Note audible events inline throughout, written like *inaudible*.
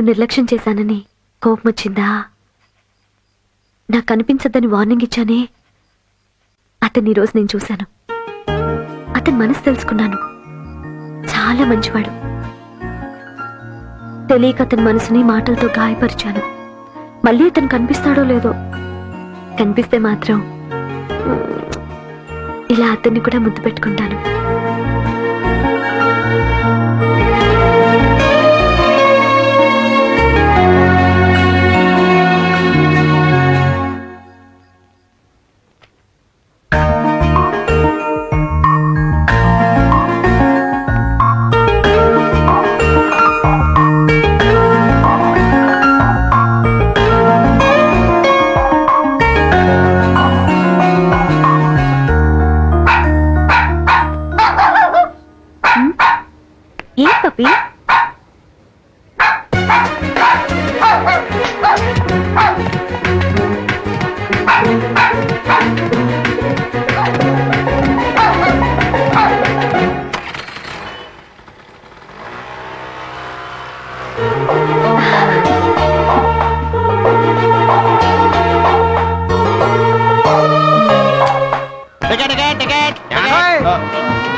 నిన్ను నిర్లక్ష్యం చేశానని కోపం వచ్చిందా నాకు కనిపించద్దని వార్నింగ్ ఇచ్చానే అతన్ని ఈరోజు నేను చూశాను. అతని మనసు తెలుసుకున్నాను. చాలా మంచివాడు. తెలియక అతని మనసుని మాటలతో గాయపరిచాను. మళ్ళీ అతను కనిపిస్తాడో లేదో కనిపిస్తే మాత్రం ఇలా అతన్ని కూడా ముద్దు పెట్టుకుంటాను.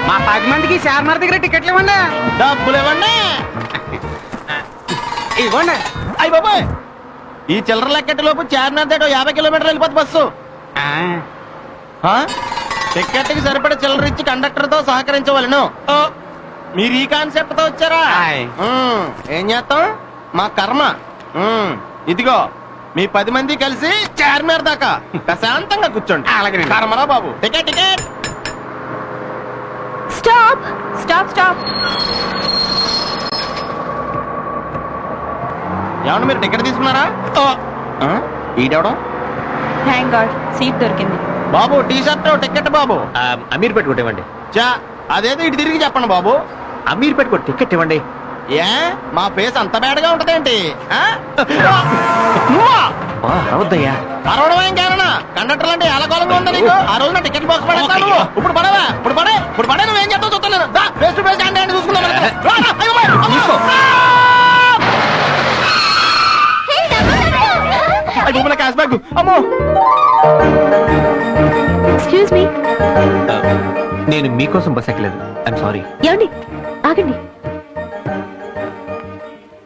మా పది మందికి చార్మినార్ దగ్గర టికెట్లు ఇవ్వండి. డబ్బులు ఇవ్వండి. ఇవ్వండి. అయ్యి బాబాయ్. ఈ చిల్లర లెక్కటి లోపు చార్మినార్ ఓ యాభై కిలోమీటర్లు వెళ్ళిపోతుంది బస్సు. ఆ? టికెట్కి సరిపడే చిల్లర ఇచ్చి కండక్టర్తో సహకరించవలను. ఓ, మీరు ఈ కాన్సెప్ట్తో వచ్చారా. ఉమ్, ఏం చేస్తాం మా కర్మ. ఉమ్, ఇదిగో మీ పది మంది కలిసి చార్మినార్ దాకా ప్రశాంతంగా కూర్చోండి. అలాగేనండి. కర్మరా బాబు. Ticket ticket stop stop stop ఏమన్నా మీరు టికెట్ తీసుకున్నారా? ఆ? ఈడెవడం? థ్యాంక్ గాడ్ సీట్ దొరికింది. బాబు టీ షర్ట్ టికెట్ బాబు. అమీర్ పెట్టుకోటి ఇవ్వండి. చా అదేదో ఇటు తిరిగి చెప్పండి బాబు. అమీర్ పెట్టుకో టికెట్ ఇవ్వండి. ఏ? మా ఫేస్ అంత బేడగా ఉంటదేంటి? అరవడం ఏం కారణా? కండక్టర్ అంటే ఎలకోలంగా ఉందా నీకు? ఆ రోజున టికెట్ బాక్స్ పడేస్తాను నువ్వు. ఇప్పుడు పడవా ఇప్పుడు పడే ఇప్పుడు పడే నువ్వేం చేస్తావు దా ఫేస్ టు ఫేస్ హ్యాండ్ చూసుకుందాం మనం. క్యాష్ బ్యాగ్ అమ్మో. ఎక్స్క్యూజ్ మీ నేను మీకోసం బస్ ఎక్కలేదు. ఐఎమ్ సారీ ఏమండి? ఆగండి.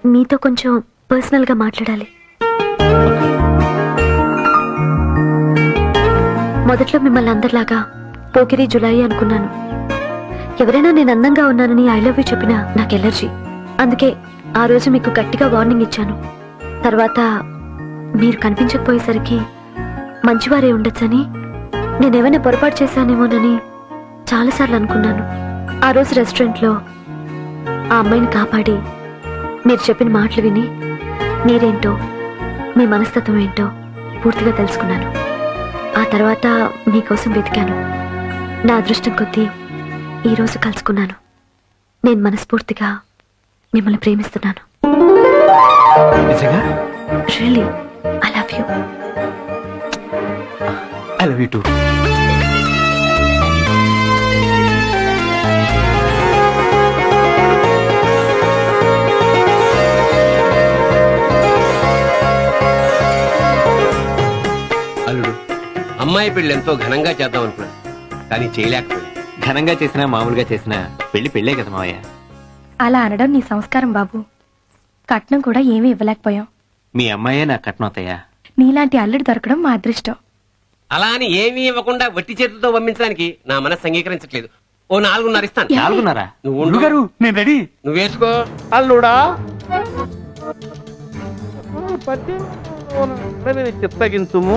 మీతో కొంచెం పర్సనల్గా మాట్లాడాలి. మొదట్లో మిమ్మల్ని అందరిలాగా పోకిరి జులాయి అనుకున్నాను. ఎవరైనా నేను అందంగా ఉన్నానని ఐ లవ్ యూ చెప్పినా నాకు ఎలర్జీ. అందుకే ఆ రోజు మీకు గట్టిగా వార్నింగ్ ఇచ్చాను. తర్వాత మీరు కనిపించకపోయేసరికి మంచివారే ఉండొచ్చని నేనేమైనా పొరపాటు చేశానేమోనని చాలాసార్లు అనుకున్నాను. ఆ రోజు రెస్టారెంట్లో ఆ అమ్మాయిని కాపాడి మీరు చెప్పిన మాటలు విని మీరేంటో మీ మనస్తత్వం ఏంటో పూర్తిగా తెలుసుకున్నాను. ఆ తర్వాత మీకోసం వెతికాను. నా అదృష్టం కొద్దీ ఈరోజు కలుసుకున్నాను. నేను మనస్ఫూర్తిగా మిమ్మల్ని ప్రేమిస్తున్నాను. Really I love you I love you too అమ్మాయి పెళ్ళి ఎంతో ఘనంగా చేద్దాం అనుకున్నాను కానీ చేయలేకపోయాను. ఘనంగా చేసినా మామూలుగా చేసినా పెళ్ళి పెళ్ళే కదా మావయ్య. అలా అనడం నీ సంస్కారం బాబు. కట్నం కూడా ఏమీ ఇవ్వలేకపోయాం. మీ అమ్మాయే నా కట్నం అత్తయ్యా. నీలాంటి అల్లుడు దొరకడం మా అదృష్టం. అలా అని ఏమీ ఇవ్వకుండా వట్టి చేతులతో పంపించడానికి నా మనసు అంగీకరించట్లేదు. ఓ నాలుగున్నర ఇస్తాను. నాలుగున్నారా? నువ్వు ఉండు. నేను రెడీ. నువ్వు వేసుకో. అల్లుడా? చిత్తగించుము.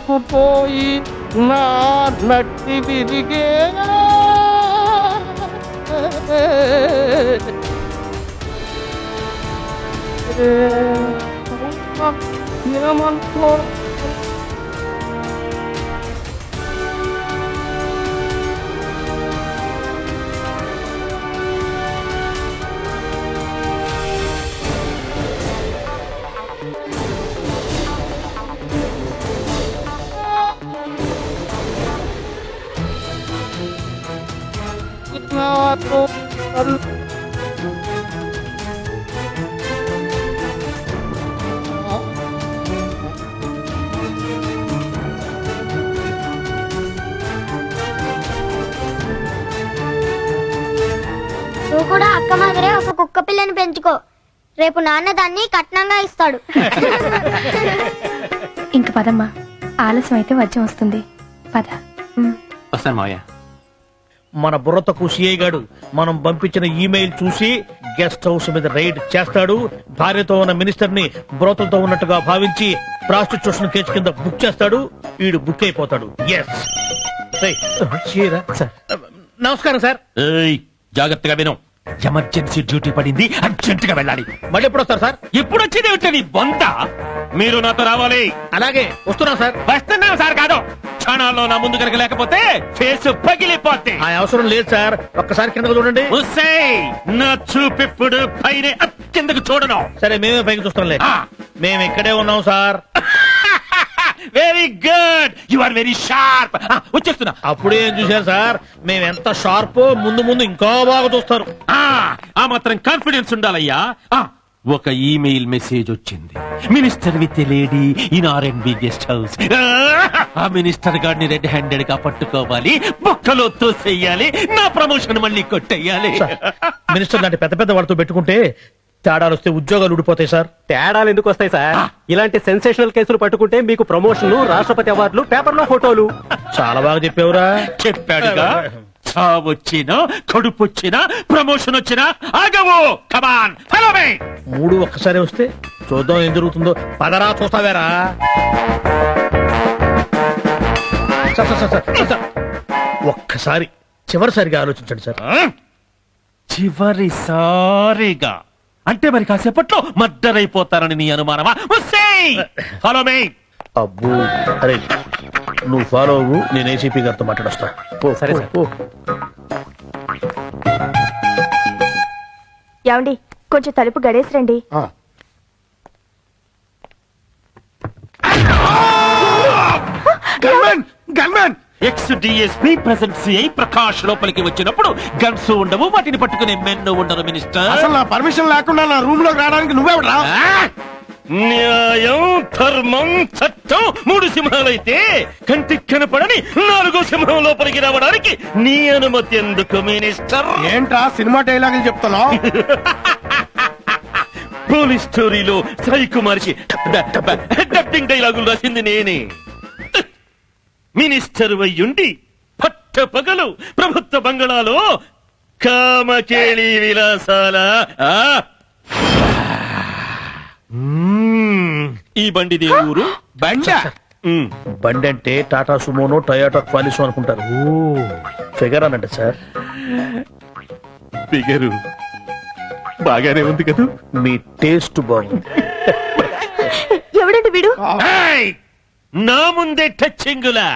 போய் நான் நட்டி விரிகே ஏமன் போ నువ్వు కూడా అక్క మాదిరే ఒక కుక్క పిల్లని పెంచుకో. రేపు నాన్న దాన్ని కట్నంగా ఇస్తాడు. ఇంక పదమ్మా ఆలస్యం అయితే వజ్యం వస్తుంది. పద. వస్తాను మావయ్య. మన బుర్రతకు సిఐ గాడు మనం పంపించిన ఈమెయిల్ చూసి గెస్ట్ హౌస్ మీద రైడ్ చేస్తాడు. భార్యతో ఉన్న మినిస్టర్ని బ్రోతలతో ఉన్నట్టుగా భావించి ప్రాస్టిట్యూషన్ కేసు కింద బుక్ చేస్తాడు. వీడు బుక్ అయిపోతాడు. ఎస్ నమస్కారం సార్. ఏయ్ జాగ్రత్తగా విను. ఎమర్జెన్సీ డ్యూటీ పడింది అర్జెంట్గా వెళ్ళాలి. మళ్ళీ ఎప్పుడు వస్తారు సార్? ఎప్పుడు వచ్చేది నీ బొంత మీరు నాతో రావాలి. అలాగే వస్తున్నాం సార్. వస్తున్నాం సార్ కాదు. క్షణాల్లో నా ముందు కనుక లేకపోతే ఫేస్ పగిలిపోతే ఆ అవసరం లేదు సార్. ఒక్కసారి కిందకు చూడండి. నా చూపిప్పుడు పైన కిందకు చూడను. సరే మేమే పైకి చూస్తాంలే. ఆ. మేము ఇక్కడే ఉన్నాం sir. Very good you are very sharp వచ్చేస్తున్నా. అప్పుడే ఏం చూశారు సార్? మేము ఎంత షార్పో ముందు ముందు ఇంకా బాగా చూస్తారు. ఆ, ఆ మాత్రం కాన్ఫిడెన్స్ ఉండాలయ్యా. ఆ, ఒక ఈమెయిల్ మెసేజ్ వచ్చింది. Minister with lady in R and B guest house ఆ మినిస్టర్ గారిని రెడ్ హ్యాండెడ్గా పట్టుకోవాలి. బొక్కలో తోసేయాలి. నా ప్రమోషన్ మళ్ళీ కొట్టేయాలి. మినిస్టర్ లాంటి పెద్ద పెద్ద వాళ్ళతో పెట్టుకుంటే తేడాలు వస్తే ఉద్యోగాలు ఊడిపోతాయి సార్. తేడాలు ఎందుకు వస్తాయి సార్? ఇలాంటి సెన్సేషనల్ కేసులు పట్టుకుంటే మీకు ప్రమోషన్లు రాష్ట్రపతి అవార్డులు పేపర్లో ఫోటోలు చాలా బాగా చెప్పావురా. చెప్పాడుగా. చావొచ్చినా కడుపు వచ్చినా ప్రమోషన్ వచ్చినా ఆగవు! కమాన్ హలో మే మూడు ఒక్కసారి వస్తే చూద్దాం ఏం జరుగుతుందో. పదరా చూస్తావేరా? Sir, sir, sir, sir, sir. ఒక్కసారి చివరిసారిగా ఆలోచించండి సార్. చివరిసారిగా. అంటే మరి కాసేపట్లో మద్దరైపోతారని నీ అనుమానమా? హలో మే అబ్బో. అరే నువ్వు ఫాలో అవ్వు నేను ఏసీపీ గారితో మాట్లాడొస్తా పో, సరే, పో, సార్. పో. ఏమండి కొంచెం తలుపు గడేసి రండి gunman gunman ex DSP present CI Prakash లోపలికి వచ్చినప్పుడు గన్స్ ఉండవు వాటిని పట్టుకునే మెన్ను ఉండరు మినిస్టర్ అసలు నా పర్మిషన్ లేకుండా నా రూమ్లోకి రావడానికి నువ్వెవడా ఆ! న్యాయం ధర్మం చట్టం మూడు సింహాలైతే కంటికి కనపడని నాలుగో సింహం లోపలికి రావడానికి నీ అనుమతి ఎందుకు మినిస్టర్? ఏంట్రా సినిమా డైలాగులు చెప్తున్నావు? *laughs* పోలీస్ స్టోరీలో సాయి కుమార్కి డబ్బింగ్ డైలాగులు రాసింది నేనే. మినిస్టర్ వయ్యుండి పట్ట పగలు ప్రభుత్వ బంగళాలో కామకేళి విలాసాల. ఈ బండిది ఏ ఊరు? బండ. బండి అంటే టాటా సుమోనో టయోటా క్వాలిసో అనుకుంటారు. ఫిగర్ అనండి సార్. ఫిగరు బాగానే ఉంది కదా? మీ టేస్ట్ బాగుంది. ఎవడండి వీడు? ఏయ్! నా ముందే టచ్చింగులా!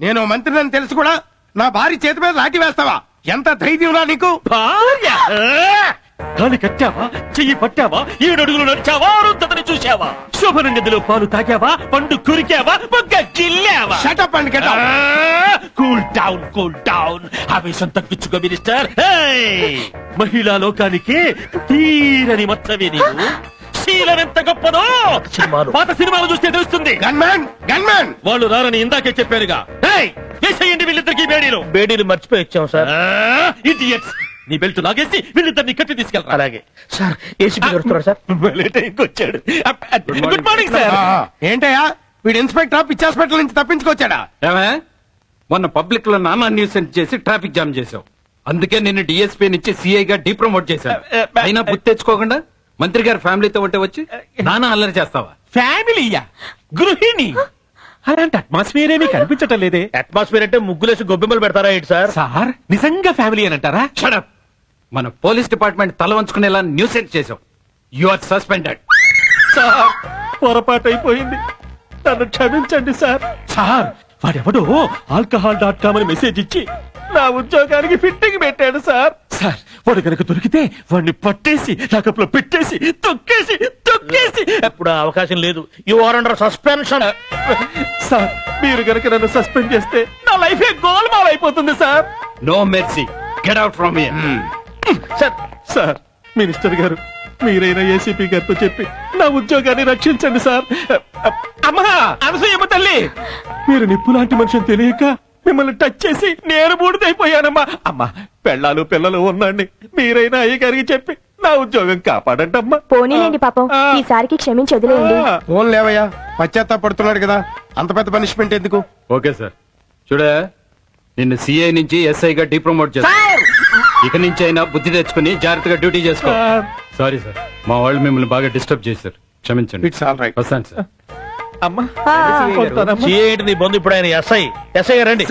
నేను మంత్రిని అని తెలుసు కూడా నా భార్య చేతి మీద లాఠీ వేస్తావా? ఎంత ధైర్యంరా నీకు? భార్య? ఆ! కాలు కట్టావా? చెయ్యి పట్టావా? ఏడు అడుగులు నడిచావా? అరుంధతిని చూశావా? శోభన నదిలో పాలు తాగావా? పండు కురికావా? మొగ్గ గిల్లావా? Shut up and get cool down cool down ఆవేశం తగ్గించుకో మినిస్టర్! మహిళా లోకానికి తీరని మచ్చవి నీవు. శీలం ఎంత గొప్పదో. పాత సినిమాలు. చూస్తే తెలుస్తుంది. గన్మ్యాన్ గన్మ్యాన్ వాళ్ళు రారని ఇందాకే చెప్పారుగా! వేసేయండి వీళ్ళిద్దరికి బేడీలు. బేడీలు మర్చిపోయి వచ్చాం సార్. ఇడియట్స్ నీ బెల్ట్ లాగేసి వీళ్ళిద్దరిని కట్టి తీసుకెళ్ళరా? అలాగే. Sir ACP sir? వచ్చాడు. గుడ్ మార్నింగ్ సార్ ఏంటయ్యా? వీడు ఇన్స్పెక్టర్ పిచ్చి హాస్పిటల్ నుంచి తప్పించుకొచ్చాడా? మొన్న పబ్లిక్లో నానా న్యూసెన్స్ చేసి ట్రాఫిక్ జామ్ చేసావు అందుకే నిన్ను డిఎస్పీ నుంచి సిఐ గా డీప్రమోట్ చేశాను. అయినా గుర్తు తెచ్చుకోకుండా మంత్రి గారి ఫ్యామిలీతో ఉంటే వచ్చి నానా అల్లరి చేస్తావా? ఫ్యామిలీయా? గృహిణి? అలాంటి అట్మాస్ఫియర్ ఏమీ కనిపించటం లేదే. అట్మాస్ఫియర్ అంటే ముగ్గులేసి గొబ్బెమ్మలు పెడతారా ఏంటి సార్? సార్ నిజంగా ఫ్యామిలీ అని అంటారా? షడప్ మన పోలీస్ డిపార్ట్మెంట్ తల వంచుకునేలా న్యూసెన్స్ చేసాం యు ఆర్ సస్పెండెడ్ సార్ పొరపాటు అయిపోయింది నన్ను క్షమించండి సార్. సార్ వాడెవడో? ఆల్కహాల్ డాట్ కామ్ అని మెసేజ్ ఇచ్చి నా ఉద్యోగానికి ఫిట్టింగ్ పెట్టాడు సార్. సార్ వాడు కనుక దొరికితే వాడిని పట్టేసి లాకప్లో పెట్టేసి తొక్కేసి తొక్కేసి. ఇప్పుడు ఆ అవకాశం లేదు. You are under suspension sir మీరు కనుక నన్ను సస్పెండ్ చేస్తే నా లైఫ్ గోల్మాల్ అయిపోతుంది sir. No mercy get out from here sir sir minister గారు మీరైనా ఏసీపీ గారితో చెప్పి నా ఉద్యోగాన్ని రక్షించండి సార్. అమ్మా అనసూయమ్మ తల్లి మీరు నిప్పు లాంటి మనిషిని తెలియక మిమ్మల్ని టచ్ చేసి నేను బూడిదైపోయానమ్మా. అమ్మా పెళ్ళాలు పిల్లలు ఉన్నాండి. మీరైనా అయ్య గారికి చెప్పి నా ఉద్యోగం కాపాడండి అమ్మా పోనీలేండి పాపం. ఈసారికి క్షమించి వదిలేయండి. ఫోన్ లేవయ్యా పశ్చాత్తాపడుతున్నాడు కదా అంత పెద్ద పనిష్మెంట్ ఎందుకు? ఓకే సార్ చూడే నిన్ను సిఐ నుంచి ఎస్ఐ గా డిప్రమోట్ చేస్తా. ఇక నుంచి అయినా బుద్ధి తెచ్చుకుని జాగ్రత్తగా డ్యూటీ చేసుకో. సారీ. సార్ మా వాళ్ళు మిమ్మల్ని బాగా డిస్టర్బ్ చేశారు. క్షమించండి. ఇట్స్ ఆల్ రైట్ వస్తాను సార్ అమ్మా. నీ బంధు ఇప్పుడు ఆయన ఎస్ఐ ఎస్ఐ రండి.